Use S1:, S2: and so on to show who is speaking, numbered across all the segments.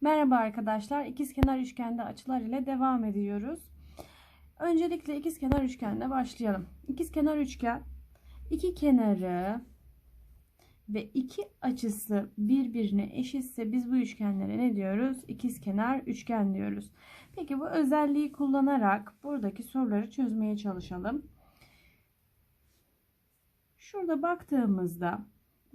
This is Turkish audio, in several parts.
S1: Merhaba arkadaşlar. İkizkenar üçgende açılar ile devam ediyoruz. Öncelikle ikizkenar üçgenle başlayalım. İkizkenar üçgen iki kenarı ve iki açısı birbirine eşitse biz bu üçgenlere ne diyoruz? İkizkenar üçgen diyoruz. Peki bu özelliği kullanarak buradaki soruları çözmeye çalışalım. Şurada baktığımızda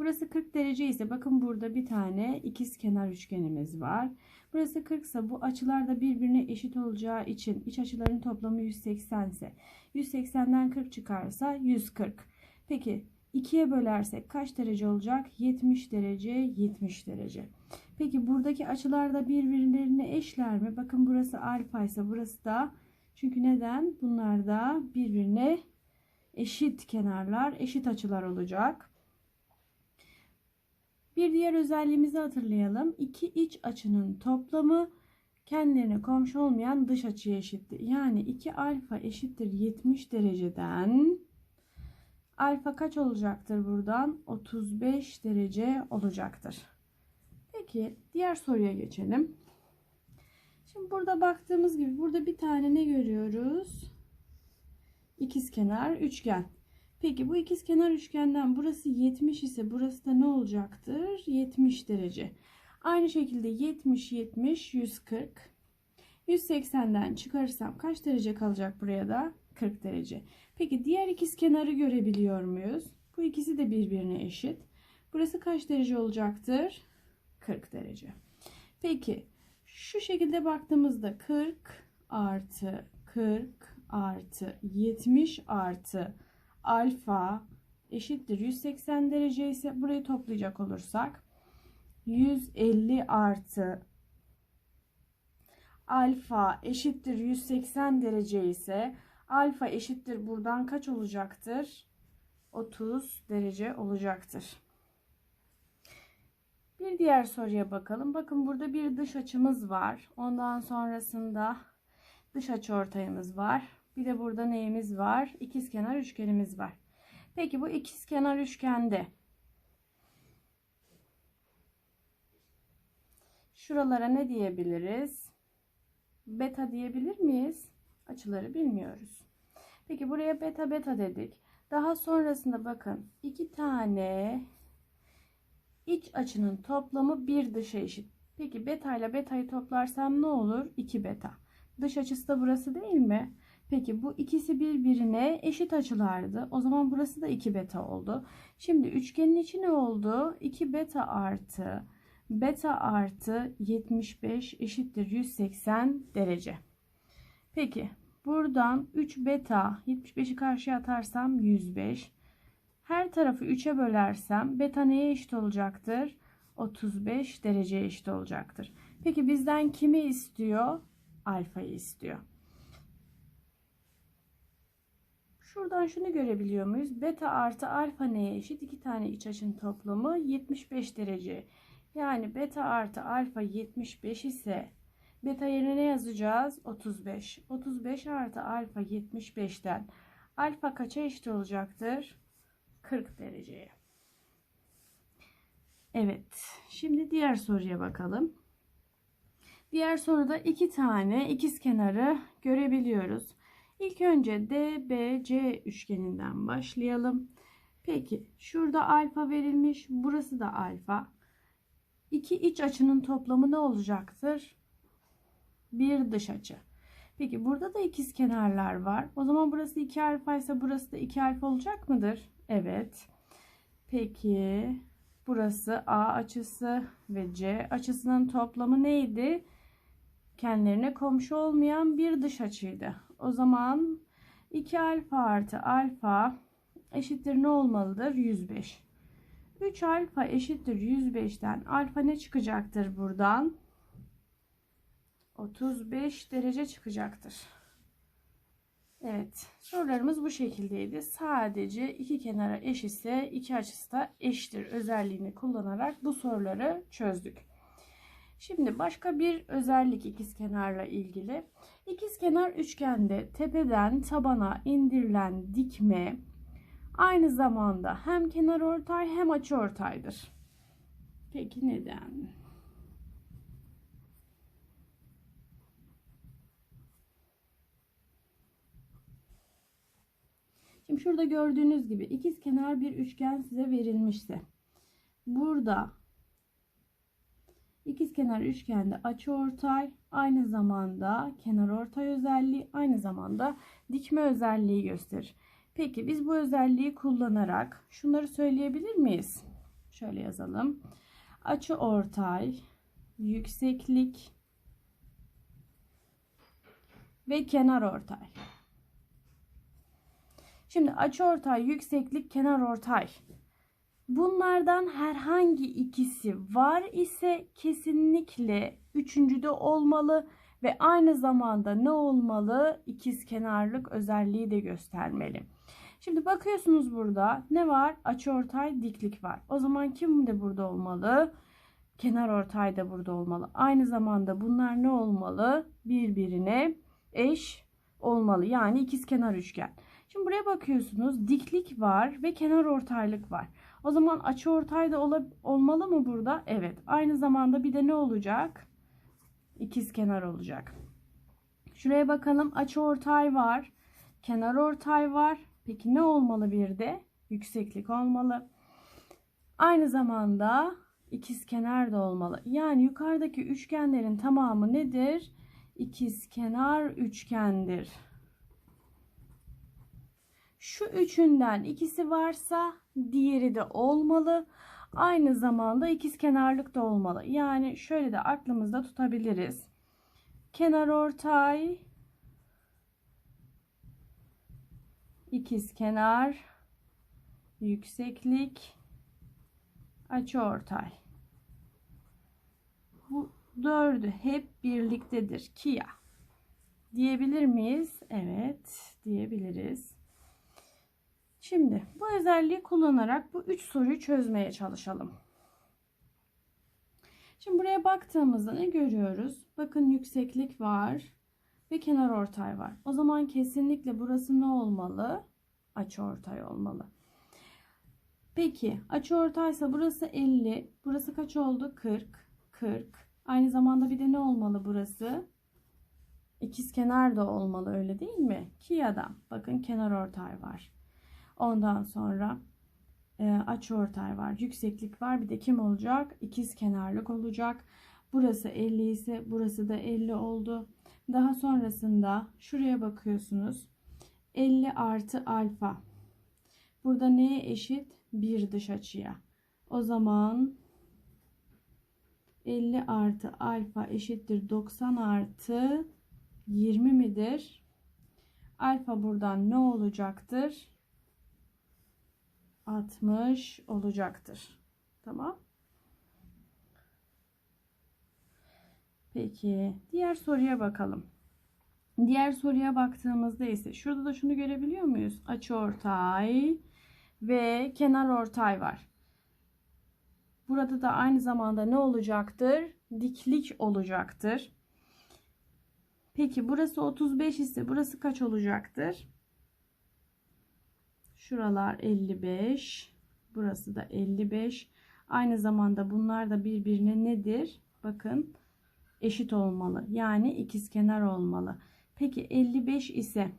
S1: Burası 40 derece ise bakın burada bir tane ikiz kenar üçgenimiz var. Burası 40 ise bu açılar da birbirine eşit olacağı için iç açıların toplamı 180 ise 180'den 40 çıkarsa 140. Peki 2'ye bölersek kaç derece olacak? 70 derece 70 derece. Peki buradaki açılar da birbirlerine eşler mi? Bakın burası alfa ise burası da çünkü neden? Bunlar da birbirine eşit kenarlar, eşit açılar olacak. Bir diğer özelliğimizi hatırlayalım. İki iç açının toplamı kendilerine komşu olmayan dış açıya eşittir. Yani 2 alfa eşittir 70 dereceden alfa kaç olacaktır buradan? 35 derece olacaktır. Peki diğer soruya geçelim. Şimdi burada baktığımız gibi burada bir tane ne görüyoruz? İkizkenar üçgen. Peki bu ikiz kenar üçgenden burası 70 ise burası da ne olacaktır? 70 derece. Aynı şekilde 70 70 140 180'den çıkarırsam kaç derece kalacak buraya da? 40 derece. Peki diğer ikiz kenarı görebiliyor muyuz? Bu ikisi de birbirine eşit. Burası kaç derece olacaktır? 40 derece. Peki şu şekilde baktığımızda 40 artı 40 artı 70 artı alfa eşittir 180 derece ise burayı toplayacak olursak 150 artı alfa eşittir 180 derece ise alfa eşittir buradan kaç olacaktır? 30 derece olacaktır. Bir diğer soruya bakalım. Bakın burada bir dış açımız var. Ondan sonrasında dış açı ortayımız var. Bir de burada neyimiz var? İkizkenar üçgenimiz var. Peki bu ikizkenar üçgende şuralara ne diyebiliriz? Beta diyebilir miyiz? Açıları bilmiyoruz. Peki buraya beta beta dedik. Daha sonrasında bakın iki tane iç açının toplamı bir dışa eşit. Peki beta ile beta'yı toplarsam ne olur? 2 beta. Dış açısı da burası değil mi? Peki bu ikisi birbirine eşit açılardı. O zaman burası da 2 beta oldu. Şimdi üçgenin içi ne oldu? 2 beta artı beta artı 75 eşittir 180 derece. Peki buradan 3 beta 75'i karşıya atarsam 105. Her tarafı 3'e bölersem beta neye eşit olacaktır? 35 dereceye eşit olacaktır. Peki bizden kimi istiyor? Alfayı istiyor. Şuradan şunu görebiliyor muyuz? Beta artı alfa neye eşit? İki tane iç açının toplamı 75 derece. Yani beta artı alfa 75 ise beta yerine ne yazacağız? 35. 35 artı alfa 75'ten alfa kaça eşit olacaktır? 40 dereceye. Evet. Şimdi diğer soruya bakalım. Diğer soruda iki tane ikiz kenarı görebiliyoruz. İlk önce DBC üçgeninden başlayalım. Peki şurada alfa verilmiş. Burası da alfa. İki iç açının toplamı ne olacaktır? Bir dış açı. Peki burada da ikiz kenarlar var. O zaman burası 2 alfa ise burası da 2 alfa olacak mıdır? Evet. Peki burası A açısı ve C açısının toplamı neydi? Kendilerine komşu olmayan bir dış açıydı. O zaman 2 alfa artı alfa eşittir ne olmalıdır? 105. 3 alfa eşittir 105'ten alfa ne çıkacaktır buradan? 35 derece çıkacaktır. Evet sorularımız bu şekildeydi. Sadece iki kenara eşitse iki açısı da eşittir özelliğini kullanarak bu soruları çözdük. Şimdi başka bir özellik ikiz kenarla ilgili. İkiz kenar üçgende tepeden tabana indirilen dikme aynı zamanda hem kenar ortay hem açı ortaydır. Peki neden? Şimdi şurada gördüğünüz gibi ikiz kenar bir üçgen size verilmişti. Burada ikiz kenar üçgende açı ortay aynı zamanda kenar ortay özelliği aynı zamanda dikme özelliği gösterir. Peki biz bu özelliği kullanarak şunları söyleyebilir miyiz? Şöyle yazalım. Açı ortay, yükseklik ve kenar ortay. Şimdi açı ortay, yükseklik, kenar ortay. Bunlardan herhangi ikisi var ise kesinlikle üçüncü de olmalı ve aynı zamanda ne olmalı? İkiz kenarlık özelliği de göstermeli. Şimdi bakıyorsunuz burada ne var? Açıortay diklik var. O zaman kim de burada olmalı? Kenar ortay da burada olmalı. Aynı zamanda bunlar ne olmalı? Birbirine eş olmalı. Yani ikiz kenar üçgen. Şimdi buraya bakıyorsunuz diklik var ve kenar ortaylık var. O zaman açı ortay da olmalı mı burada? Evet. Aynı zamanda bir de ne olacak? İkiz kenar olacak. Şuraya bakalım. Açı ortay var. Kenar ortay var. Peki ne olmalı bir de? Yükseklik olmalı. Aynı zamanda ikiz kenar da olmalı. Yani yukarıdaki üçgenlerin tamamı nedir? İkiz kenar üçgendir. Şu üçünden ikisi varsa diğeri de olmalı. Aynı zamanda ikiz kenarlık da olmalı. Yani şöyle de aklımızda tutabiliriz. Kenar ortay ikiz kenar yükseklik açı ortay. Bu dördü hep birliktedir. Kia. Diyebilir miyiz? Evet, diyebiliriz. Şimdi bu özelliği kullanarak bu üç soruyu çözmeye çalışalım. Şimdi buraya baktığımızda ne görüyoruz? Bakın yükseklik var ve kenar ortay var. O zaman kesinlikle burası ne olmalı? Açı ortay olmalı. Peki açı ortaysa burası 50. Burası kaç oldu? 40. 40. Aynı zamanda bir de ne olmalı burası? İkiz kenar da olmalı öyle değil mi? Kia'da bakın kenar ortay var. Ondan sonra e, açı ortay var. Yükseklik var. Bir de kim olacak? İkiz kenarlık olacak. Burası 50 ise burası da 50 oldu. Daha sonrasında şuraya bakıyorsunuz. 50 artı alfa. Burada neye eşit? Bir dış açıya. O zaman 50 artı alfa eşittir 90 artı 20 midir? Alfa buradan ne olacaktır? 60 olacaktır. Tamam. Peki diğer soruya bakalım. Diğer soruya baktığımızda ise şurada da şunu görebiliyor muyuz? Açı ortay ve kenar ortay var. Burada da aynı zamanda ne olacaktır? Diklik olacaktır. Peki burası 35 ise burası kaç olacaktır? Şuralar 55. Burası da 55. Aynı zamanda bunlar da birbirine nedir? Bakın eşit olmalı. Yani ikizkenar olmalı. Peki 55 ise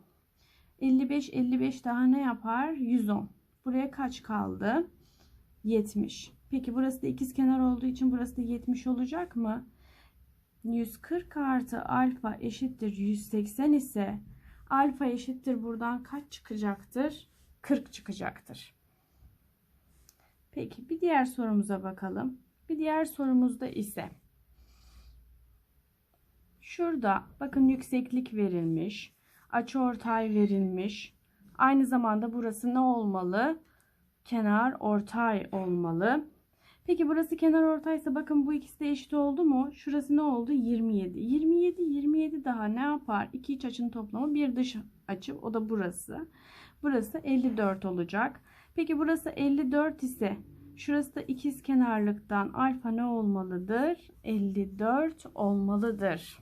S1: 55 55 daha ne yapar? 110. Buraya kaç kaldı? 70. Peki burası da ikizkenar olduğu için burası da 70 olacak mı? 140 artı alfa eşittir 180 ise alfa eşittir buradan kaç çıkacaktır? 40 çıkacaktır. Peki bir diğer sorumuza bakalım. Bir diğer sorumuzda ise şurada bakın yükseklik verilmiş. Açıortay verilmiş. Aynı zamanda burası ne olmalı? Kenar ortay olmalı. Peki burası kenar ortaysa bakın bu ikisi de eşit oldu mu? Şurası ne oldu? 27. 27 27 daha ne yapar? İki iç açının toplamı bir dış açı o da burası. Burası 54 olacak. Peki burası 54 ise şurası da ikiz kenarlıktan alfa ne olmalıdır? 54 olmalıdır.